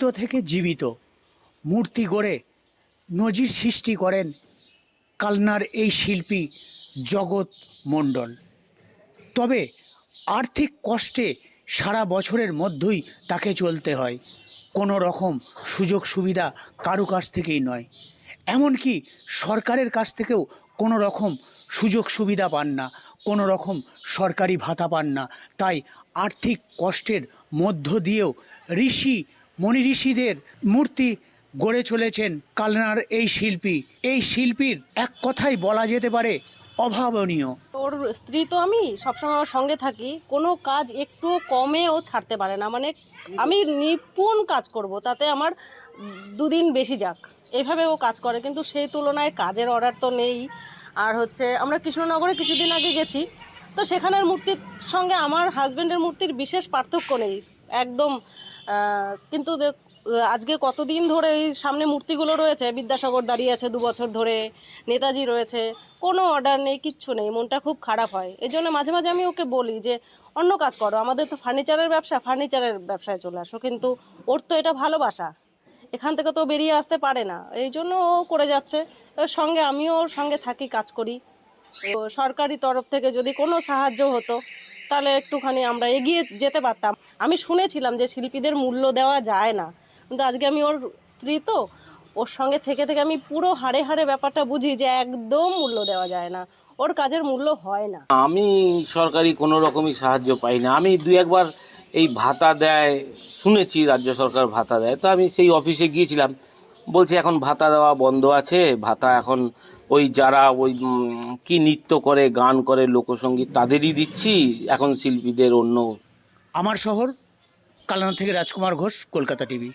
মৃত থেকে জীবিত। মূর্তি গড়ে নজির সৃষ্টি করেন কালনার এই শিল্পী জগৎ মণ্ডল। তবে আর্থিক কষ্টে সারা বছরের মধ্যেই তাকে চলতে হয়। কোনো রকম সুযোগ সুবিধা কারও কাছ থেকেই নয়। এমনকি সরকারের কাছ থেকেও কোনো রকম সুযোগ সুবিধা পান না, কোনো রকম সরকারি ভাতা পান না। তাই আর্থিক কষ্টের মধ্য দিয়েও ঋষি মনি ঋষিদের মূর্তি গড়ে চলেছেন কালনার এই শিল্পী। এই শিল্পীর এক কথাই বলা যেতে পারে অভাবনীয়। ওর স্ত্রী তো আমি সবসময় ওর সঙ্গে থাকি, কোনো কাজ একটু কমে ও ছাড়তে পারে না। মানে আমি নিপুণ কাজ করব, তাতে আমার দুদিন বেশি যাক। এইভাবে ও কাজ করে, কিন্তু সেই তুলনায় কাজের অর্ডার তো নেই। আর হচ্ছে, আমরা কৃষ্ণনগরে কিছুদিন আগে গেছি, তো সেখানের মূর্তির সঙ্গে আমার হাজব্যান্ডের মূর্তির বিশেষ পার্থক্য নেই। একদম কিন্তু আজকে কতদিন ধরে এই সামনে মূর্তিগুলো রয়েছে? বিদ্যাসাগর দাঁড়িয়ে আছে দু বছর ধরে, নেতাজি রয়েছে, কোনো অর্ডার নেই, কিচ্ছু নেই, মনটা খুব খারাপ হয়। এই জন্য মাঝে মাঝে আমি ওকে বলি যে, অন্য কাজ করো, আমাদের তো ফার্নিচারের ব্যবসা ফার্নিচারের ব্যবসায় চলে আসো, কিন্তু ওর তো এটা ভালোবাসা। এখান থেকে তো বেরিয়ে আসতে পারে না। এই জন্য ও করে যাচ্ছে। ওর সঙ্গে আমিও ওর সঙ্গে থাকি, কাজ করি। তো সরকারি তরফ থেকে যদি কোনো সাহায্য হতো তাহলে একটুখানি আমরা এগিয়ে যেতে পারতাম। আমি শুনেছিলাম যে শিল্পীদের মূল্য দেওয়া যায় না। কিন্তু আজকে আমি ওর স্ত্রী তো, ওর সঙ্গে থেকে থেকে আমি পুরো হাড়ে হাড়ে ব্যাপারটা বুঝি যে একদম মূল্য দেওয়া যায় না। ওর কাজের মূল্য হয় না। আমি সরকারি কোনো রকমই সাহায্য পাই না। আমি দুই একবার এই ভাতা দেয়, শুনেছি রাজ্য সরকার ভাতা দেয়। তো আমি সেই অফিসে গিয়েছিলাম। বলছে, এখন ভাতা দেওয়া বন্ধ আছে। ভাতা এখন ওই যারা ওই কি নৃত্য করে, গান করে, লোকসঙ্গীত তাদেরই দিচ্ছি। এখন শিল্পীদের অন্য আমার শহর, কালানা থেকে রাজকুমার ঘোষ, কলকাতা টিভি।